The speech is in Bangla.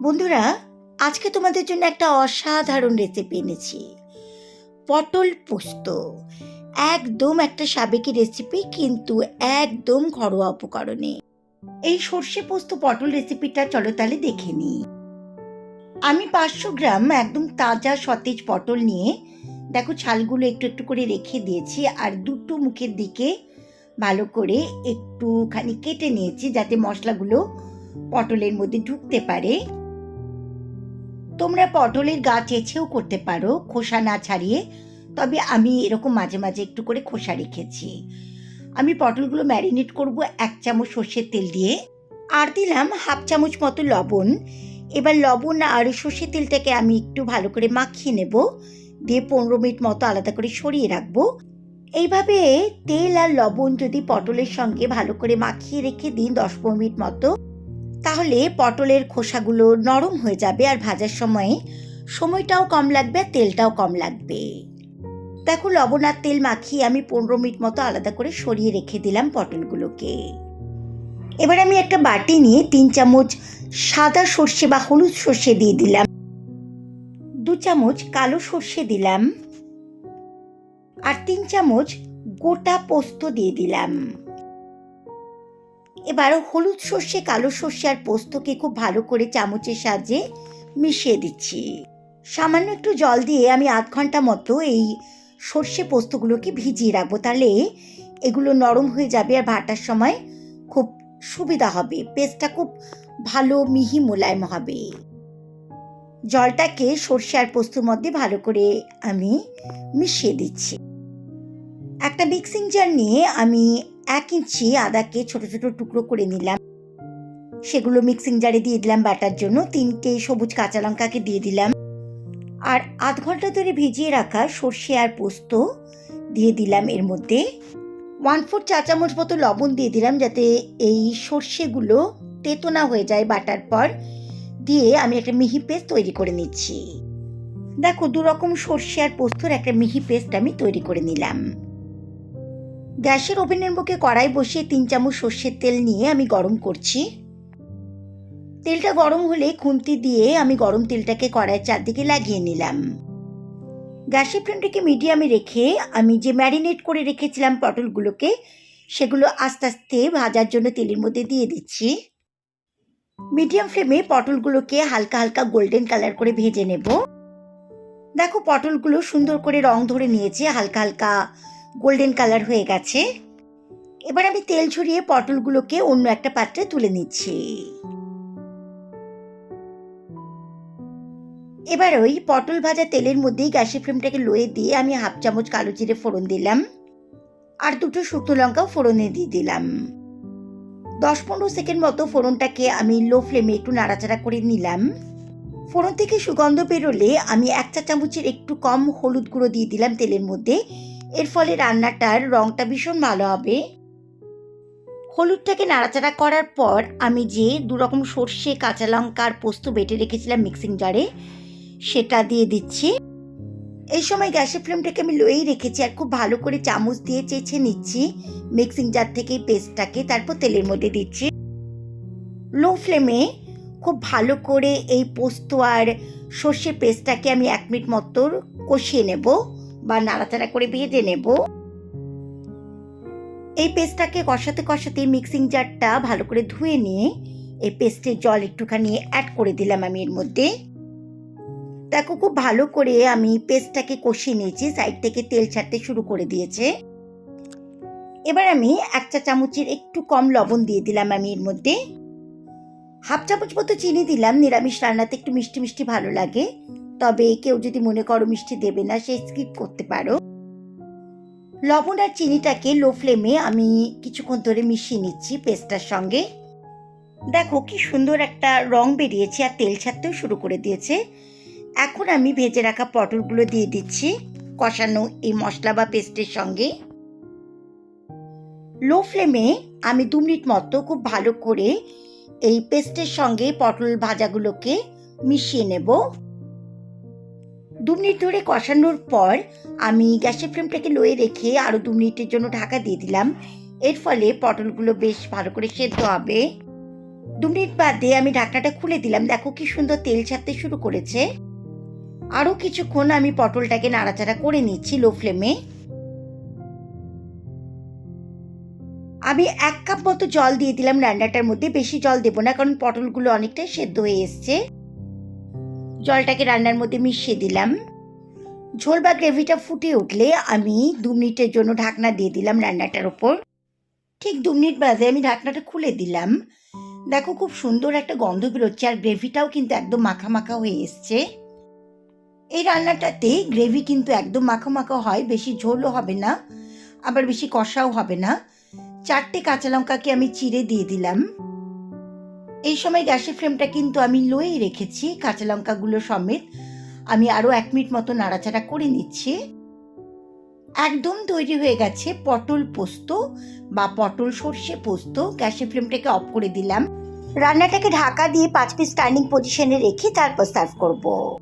বন্ধুরা, আজকে তোমাদের জন্য একটা অসাধারণ রেসিপি এনেছি। পটল পোস্ত। একদম একটা সাবেকি রেসিপি কিন্তু একদম ঘরোয়া উপকরণে। এই সর্ষে পোস্ত পটল রেসিপিটা চলো তাহলে দেখে নিই। আমি পাঁচশো গ্রাম একদম তাজা সতেজ পটল নিয়ে, দেখো ছালগুলো একটু একটু করে রেখে দিয়েছি, আর দুটো মুখের দিকে ভালো করে একটুখানি কেটে নিয়েছি, যাতে মশলাগুলো পটলের মধ্যে ঢুকতে পারে। তোমরা পটলের গা চেঁচেও করতে পারো, খোসা না ছাড়িয়ে। তবে আমি এরকম মাঝে মাঝে একটু করে খোসা রেখেছি। আমি পটলগুলো ম্যারিনেট করব এক চামচ সর্ষের তেল দিয়ে। আর দিলাম হাফ চামচ মতো লবণ। এবার লবণ আর সর্ষের তেলটাকে আমি একটু ভালো করে মাখিয়ে নেব। দিয়ে পনেরো মিনিট মতো আলাদা করে সরিয়ে রাখব। এইভাবে তেল আর লবণ যদি পটলের সঙ্গে ভালো করে মাখিয়ে রেখে দিন দশ পনেরো মিনিট মতো। তাহলে পটলের খোসাগুলো নরম হয়ে যাবে আর ভাজার সময়ে সময়টাও কম লাগবে আর তেলটাও কম লাগবে। দেখো, লবণ আর তেল মাখিয়ে আমি পনেরো মিনিট মতো আলাদা করে সরিয়ে রেখে দিলাম পটলগুলোকে। এবার আমি একটা বাটি নিয়ে তিন চামচ সাদা সর্ষে বা হলুদ সর্ষে দিয়ে দিলাম। দু চামচ কালো সর্ষে দিলাম। আর তিন চামচ গোটা পোস্ত দিয়ে দিলাম। এবার হলুদ সর্ষে, কালো সর্ষে আর পোস্তকে খুব ভালো করে চামচের সাহায্যে মিশিয়ে দিচ্ছি। সামান্য একটু জল দিয়ে আমি আধ ঘণ্টা মতো এই সর্ষে পোস্তগুলোকে ভিজিয়ে রাখব। তাহলে এগুলো নরম হয়ে যাবে আর ভাটার সময় খুব সুবিধা হবে। পেস্টটা খুব ভালো মিহি মোলায়েম হবে। জলটাকে সর্ষে আর পোস্তর মধ্যে ভালো করে আমি মিশিয়ে দিচ্ছি। একটা মিক্সিং জার নিয়ে আমি এক ইঞ্চি আদাকে ছোট ছোট টুকরো করে নিলাম। সেগুলো মিক্সিং জারে দিয়ে দিলাম বাটার জন্য। তিনটে সবুজ কাঁচা লঙ্কাকে দিয়ে দিলাম। আর আধ ঘণ্টা ধরে ভিজিয়ে রাখা সর্ষে আর পোস্ত দিয়ে দিলাম এর মধ্যে। ওয়ান ফোর চা চামচ মতো লবণ দিয়ে দিলাম যাতে এই সর্ষেগুলো তেতো না হয়ে যায় বাটার পর। দিয়ে আমি একটা মিহি পেস্ট তৈরি করে নিচ্ছি। দেখো দু রকম সর্ষে আর পোস্তর একটা মিহি পেস্ট আমি তৈরি করে নিলাম। গ্যাসের ওভেনের মুখে কড়াই বসিয়ে তিন চামচ সর্ষের তেল নিয়ে আমি গরম করছি। তেলটা গরম হলে খুন্তি দিয়ে আমি গরম তেলটাকে কড়াইয়ের চারদিকে লাগিয়ে নিলাম। গ্যাসের ফ্লেমটাকে মিডিয়ামে রেখে আমি যে ম্যারিনেট করে রেখেছিলাম পটলগুলোকে, সেগুলো আস্তে আস্তে ভাজার জন্য তেলের মধ্যে দিয়ে দিচ্ছি। মিডিয়াম ফ্লেমে পটলগুলোকে হালকা হালকা গোল্ডেন কালার করে ভেজে নেব। দেখো, পটলগুলো সুন্দর করে রং ধরে নিয়েছে, হালকা হালকা গোল্ডেন কালার হয়ে গেছে। এবার আমি তেল ছড়িয়ে পটলগুলোকে অন্য একটা পাত্রে তুলে নিচ্ছি। এবার ওই পটল ভাজা তেলের মধ্যেই গ্যাসের ফ্লেমটাকে লোয়ে দিয়ে আমি হাফ চামচ কালো জিরে ফোড়ন দিলাম। আর দুটো শুকনো লঙ্কাও ফোড়নে দিয়ে দিলাম। দশ পনেরো সেকেন্ড মতো ফোড়নটাকে আমি লো ফ্লেমে একটু নাড়াচাড়া করে নিলাম। ফোড়ন থেকে সুগন্ধ বেরোলে আমি এক চা চামচের একটু কম হলুদ গুঁড়ো দিয়ে দিলাম তেলের মধ্যে। এর ফলে রান্নাটার রংটা ভীষণ ভালো হবে। হলুদটাকে নাড়াচাড়া করার পর আমি যে দু রকম সর্ষে, কাঁচা লঙ্কা আর পোস্ত বেটে রেখেছিলাম মিক্সিং জারে, সেটা দিয়ে দিচ্ছি। এই সময় গ্যাসের ফ্লেমটাকে আমি লোয়েই রেখেছি আর খুব ভালো করে চামচ দিয়ে চেঁচে নিচ্ছি। মিক্সিং জার থেকে পেস্টটাকে তারপর তেলের মধ্যে দিচ্ছি। লো ফ্লেমে খুব ভালো করে এই পোস্ত আর সর্ষে পেস্টটাকে আমি এক মিনিট মতো কষিয়ে নেব। বা নাড়াচাড়া করে ভেজে নেব। এই পেস্টটাকে কষাতে কষাতে মিক্সিং জারটা ভালো করে ধুয়ে নিয়ে এই পেস্টের জল একটুখানি অ্যাড করে দিলাম আমি এর মধ্যে। দেখো খুব ভালো করে আমি পেস্টটাকে কষিয়ে নিয়েছি সাইড থেকে তেল ছাড়তে শুরু করে দিয়েছে। এবার আমি এক চা চামচের একটু কম লবণ দিয়ে দিলাম আমি এর মধ্যে। হাফ চামচ মতো চিনি দিলাম, নিরামিষ রান্নাতে একটু মিষ্টি মিষ্টি ভালো লাগে। তবে কেউ যদি মনে করো মিষ্টি দেবে না, সে স্কিপ করতে পারো। লবণ আর চিনিটাকে লো ফ্লেমে আমি কিছুক্ষণ ধরে মিশিয়ে নিচ্ছি পেস্টটার সঙ্গে। দেখো কি সুন্দর একটা রং বেরিয়েছে আর তেল ছাড়তেও শুরু করে দিয়েছে। এখন আমি ভেজে রাখা পটলগুলো দিয়ে দিচ্ছি কষানো এই মশলা বা পেস্টের সঙ্গে। লো ফ্লেমে আমি দু মিনিট মতো খুব ভালো করে এই পেস্টের সঙ্গে পটল ভাজাগুলোকে মিশিয়ে নেব। দু মিনিট ধরে কষানোর পর আমি গ্যাসের ফ্লেমটাকে লোয়ে রেখে আরও দু মিনিটের জন্য ঢাকা দিয়ে দিলাম। এর ফলে পটলগুলো বেশ ভালো করে সেদ্ধ হবে। দু মিনিট বাদে আমি ঢাকনাটা খুলে দিলাম। দেখো কি সুন্দর তেল ছাড়তে শুরু করেছে। আরও কিছুক্ষণ আমি পটলটাকে নাড়াচাড়া করে নিচ্ছি লো ফ্লেমে। আমি এক কাপ মতো জল দিয়ে দিলাম রান্নাটার মধ্যে। বেশি জল দেবো না কারণ পটলগুলো অনেকটাই সেদ্ধ হয়ে এসছে। জলটাকে রান্নার মধ্যে মিশিয়ে দিলাম। ঝোল বা গ্রেভিটা ফুটে উঠলে আমি দু মিনিটের জন্য ঢাকনা দিয়ে দিলাম রান্নাটার ওপর। ঠিক দু মিনিট বাদে আমি ঢাকনাটা খুলে দিলাম। দেখো খুব সুন্দর একটা গন্ধ বেরোচ্ছে আর গ্রেভিটাও কিন্তু একদম মাখা মাখা হয়ে এসছে। এই রান্নাটাতে গ্রেভি কিন্তু একদম মাখা মাখা হয়, বেশি ঝোলও হবে না, আবার বেশি কষাও হবে না। চারটে কাঁচা লঙ্কাকে আমি চিড়ে দিয়ে দিলাম। এই সময় গ্যাসের ফ্লেমটা কিন্তু আমি লোয়েই রেখেছি, কাঁচা লঙ্কাগুলো সমেত। আমি আরও এক মিনিট মতো নাড়াচাড়া করে নিচ্ছি। একদম তৈরি হয়ে গেছে পটল পোস্ত বা পটল সর্ষে পোস্ত। গ্যাসের ফ্লেমটাকে অফ করে দিলাম। রান্নাটাকে ঢাকা দিয়ে পাঁচ মিনিট স্ট্যান্ডিং পজিশনে রেখে তারপর সার্ভ করব।